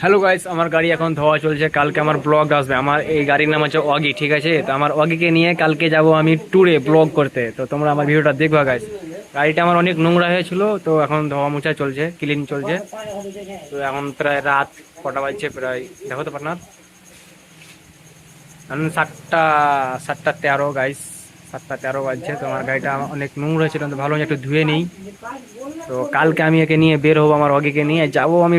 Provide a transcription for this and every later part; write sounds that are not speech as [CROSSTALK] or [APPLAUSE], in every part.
Hello guys আমার গাড়ি এখন ধোয়া চলছে। কালকে আমার ব্লগ আসবে। আমার এই গাড়ির নাম হচ্ছে অগি ঠিক আছে? তো আমার অগিকে নিয়ে কালকে যাব আমি ট্যুরে ব্লগ করতে। তো তোমরা আমার ভিডিওটা দেখবা গাইস গাড়িটা আমার অনেক নোংরা হয়েছিল, তো এখন ধোয়া মোছা চলছে ক্লিন চলছে। তো এখন প্রায় রাত কটা বাজছে প্রায়, দেখো তো পার্টনার এখন সাতটা সাতটা তেরো গাইস সাতটা তেরো বাজছে, তো আমার গাড়িটা অনেক নোংরা ছিল তো ভালো একটু ধুয়ে নিই। তো কালকে আমি একে নিয়ে বের হব, আমার অগিকে নিয়ে। যাব আমি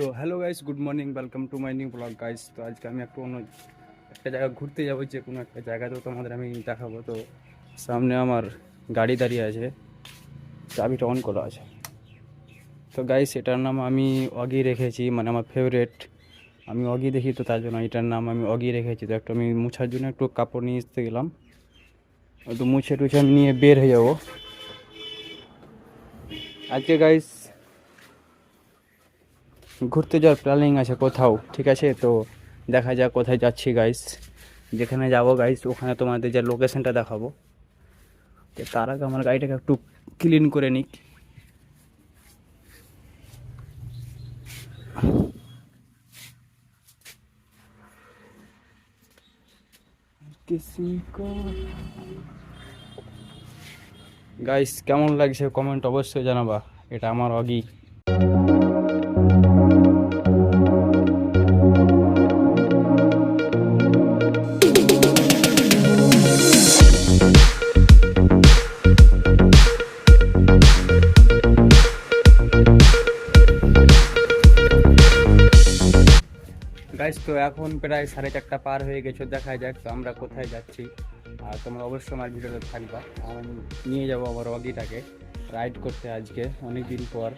so hello guys good morning welcome to my new blog guys তো আজকে আমি একটু অন্য একটা জায়গা ঘুরতে যাব, যে কোনো একটা জায়গাতেও তোমাদের আমি দেখাবো। তো সামনে আমার গাড়ি দাঁড়িয়ে আছে, চাবিটা অন করা আছে। তো গাইস এটার নাম আমি অগি রেখেছি মানে আমার ফেভারেট আমি অগি দেখি তো তার জন্য এটার নাম আমি অগি রেখেছি। তো একটু আমি মুছার জন্য একটু কাপড় নিয়ে আসতে গেলাম। একটু মুছে টুছে আমি নিয়ে বের হয়ে যাব। আজকে গাইস ঘুরতে যাওয়ার প্ল্যানিং আছে কোথাও, ঠিক আছে? তো দেখা যাক কোথায় যাচ্ছি গাইস যেখানে যাব গাইস ওখানে তোমাদের যে লোকেশনটা দেখাবো। তো তার আগে আমার গাড়িটাকে একটু ক্লিন করে নিক। গাইস কেমন লাগছে? কমেন্ট অবশ্যই জানাবা। এটা আমার অগি। গাইস তো এখন প্রায় সাড়ে চারটা পার হয়ে গেছে, দেখা যাক তো আমরা কোথায় যাচ্ছি। আর তোমরা অবশ্যই আমার ভিডিওতে থাকবা। আমি নিয়ে যাব আমার অগিটাকে রাইড করতে আজকে অনেক দিন পর।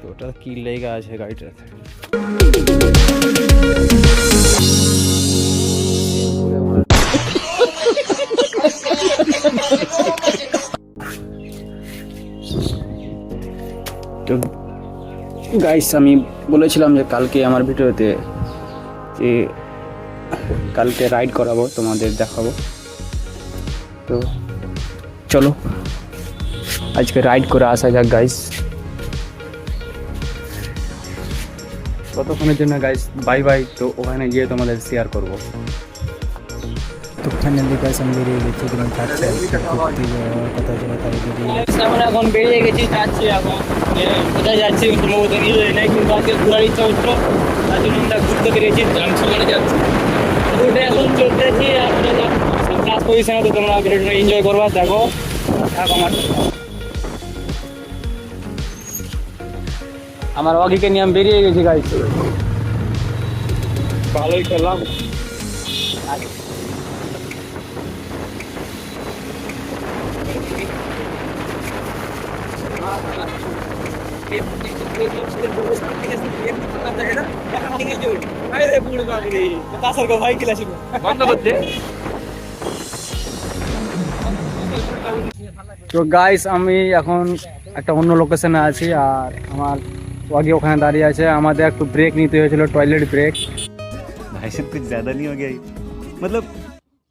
তো ওটা কী লেগা আছে গাড়িটাতে? তো গাইস আমি বলেছিলাম যে কালকে আমার ভিডিওতে যে কালকে রাইড করাবো, তোমাদের দেখাবো। তো চলো, আজকে রাইড করে আসা যাক গাইস কতক্ষণের জন্য গাইস বাই বাই তো ওখানে গিয়ে তোমাদের শেয়ার করব। তো ফাইনালি গাইস আমি বেরিয়ে গেছি যাচ্ছে ঘুরতে যাওয়ার কথা ছিল তাই বেরিয়ে আমরা এখন বেরিয়ে গেছি যাচ্ছি এখন। কোথায় যাচ্ছি সম্ভবত নেই কিন্তু আজকে ঘোরার ইচ্ছা হচ্ছিল। তার জন্য আমরা ঘুরতে বেরিয়েছি ধানসুলানে যাচ্ছি। এখন চলতেছি ক্লাস পজিশনে তো তোমরা ভিডিওটা এনজয় করবা দেখো থাক আমার আমার অগিকে নিয়ে আমি বেরিয়ে গেছি গাইছি ভালোই খেলাম। বন্ধ তো গাইস আমি এখন একটা অন্য লোকেশনে আছি আর আমার আগে ওখানে দাঁড়িয়ে আছে। আমাদের একটু ব্রেক নিতে হয়েছিল টয়লেট ব্রেক ভাই সব নিয়ে গেই মতলব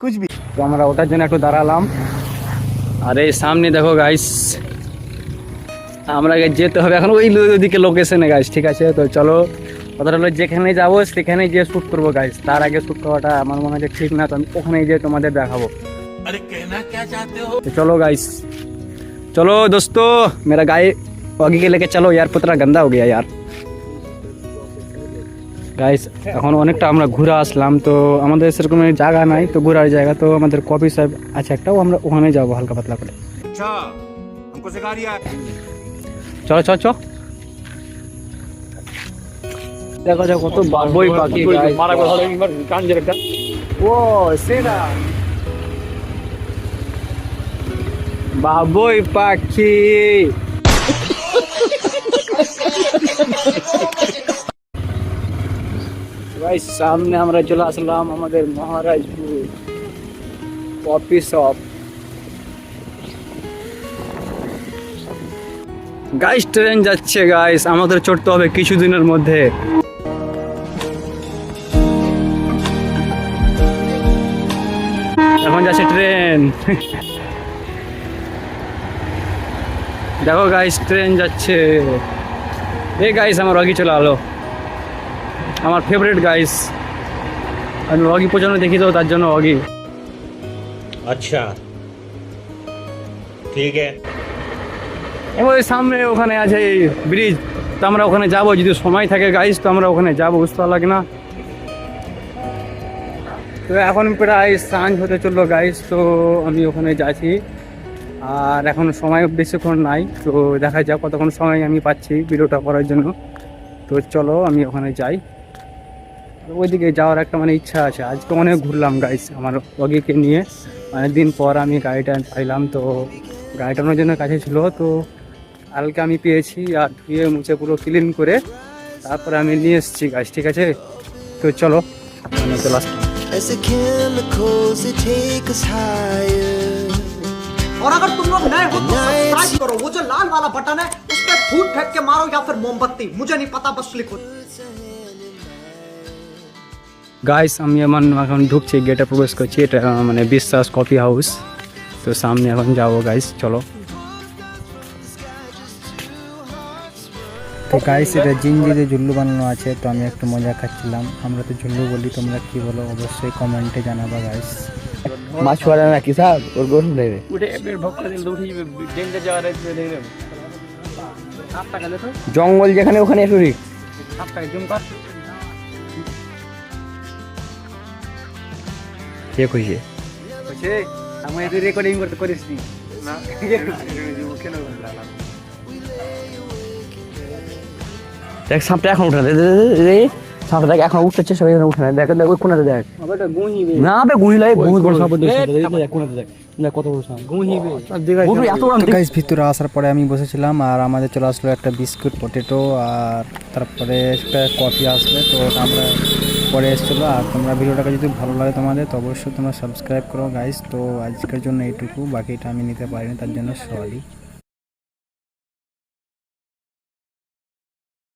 কুছ তো আমরা ওটার জন্য একটু দাঁড়ালাম। আর এই সামনে দেখো গাইস আমরা যেতে হবে। এখন ওই ওইদিকে লোকেশনে গাছ ঠিক আছে? তো চলো কথাটা হলো যেখানে যাব সেখানে গিয়ে শ্যুট করব গাছ তার আগে শ্যুট করাটা আমার মনে হয় ঠিক না তো আমি ওখানে গিয়ে তোমাদের দেখাবো। চলো গাইস চলো দোস্ত মেরা গায়ে অগি লেগে চলো ইয়ার পুতরা গন্দা হয়ে গিয়া গাইস এখন অনেকটা আমরা ঘুরে আসলাম তো আমাদের সেরকম জায়গা নাই তো ঘোরার জায়গা তো আমাদের কফি শপ আছে একটাও আমরা ওখানে যাব হালকা পাতলা করে। চলো চলো চলো। দেখো দেখো কত বাবুই পাখি মারা কথা কান যেটা ও সেটা। বাবুই পাখি। ভাই সামনে আমরা চলে আসলাম আমাদের Maharajpur coffee shop guys train যাচ্ছে গাইস আমাদের চড়তে হবে কিছুদিনের মধ্যে। এখন যাচ্ছে ট্রেন [LAUGHS] দেখো গাইস ট্রেন যাচ্ছে। এই গাইস আমার রগি চলে আলো। আমার ফেভারিট গাইস আমি রগি পর্যন্ত দেখি তো, তার জন্য রগি আচ্ছা। ঠিক আছে। ওই সামনে ওখানে আছে এই ব্রিজ তো আমরা ওখানে যাব, যদি সময় থাকে গাইজ তো আমরা ওখানে যাব, বুঝতে পারলাম না তো এখন প্রায় সাঁঝ হতে চলল গাইস তো আমি ওখানে যাচ্ছি। আর এখন সময় বেশিক্ষণ নাই, তো দেখা যাক কতক্ষণ সময় আমি পাচ্ছি ভিডিওটা করার জন্য। তো চলো, আমি ওখানে যাই। ওইদিকে যাওয়ার একটা মানে ইচ্ছা আছে। আজকে অনেক ঘুরলাম গাইস আমার অগিকে নিয়ে। অনেক দিন পর আমি গাড়িটা পাইলাম, তো গাড়িটা জন্য কাছে ছিল, তো কালকে আমি পেয়েছি আর ধুয়ে মুছে পুরো ক্লিন করে তারপরে আমি নিয়ে এসেছি গাছ ঠিক আছে তো চলো আমি চলে আসলাম As the chemicals they take us higher. और अगर तुम लोग नए हो तो Nights. सब्सक्राइब करो वो जो लाल वाला बटन है उस पर फूट फेंक के मारो या फिर मोमबत्ती मुझे नहीं पता बस लिखो গাইস আমি এমন এখন ঢুকছি গেটে প্রবেশ করছি এটা আহ, মানে বিশ্বাস কফি হাউস তো সামনে এখন যাবো গাইস চলো তো গাইস এটা জিঞ্জিতে ঝুল্লু বানানো আছে তো আমি একটু মজা খাচ্ছিলাম। আমরা তো ঝুল্লু বলি তোমরা কি বলো? অবশ্যই কমেন্টে জানাবা গাইস মাছ পড়ে না কি স্যার? ওর গরম নেবে উঠে ভক্ত দিন উঠে ডেঞ্জার যাওয়ার সাত টাকা দেখো জঙ্গল যেখানে ওখানে একটু রিক জুম কর কে খুশি বলছে আমি রেকর্ডিং করতে করিস নি না কেন দেখ সাপটা এখন উঠে না। সাপটা দেখ এখন উঠতে চেষ্টা করে উঠে না। দেখ দেখ ওই কোনাতে দেখ। না বে গুলি লাগে বহুত বড় সাপ দেখ, কোনাতে দেখ। গাইস ভিতরে আসার পরে আমি বসেছিলাম আর আমাদের চলে আসলো একটা বিস্কুট পটেটো আর তারপরে একটা কফি আসবে তো আমরা পরে এসেছিল। আর তোমরা ভিডিওটাকে যদি ভালো লাগে তোমাদের তো অবশ্যই তোমরা সাবস্ক্রাইব করো গাইস তো আজকের জন্য এইটুকু। বাকিটা আমি নিতে পারিনি তার জন্য সরি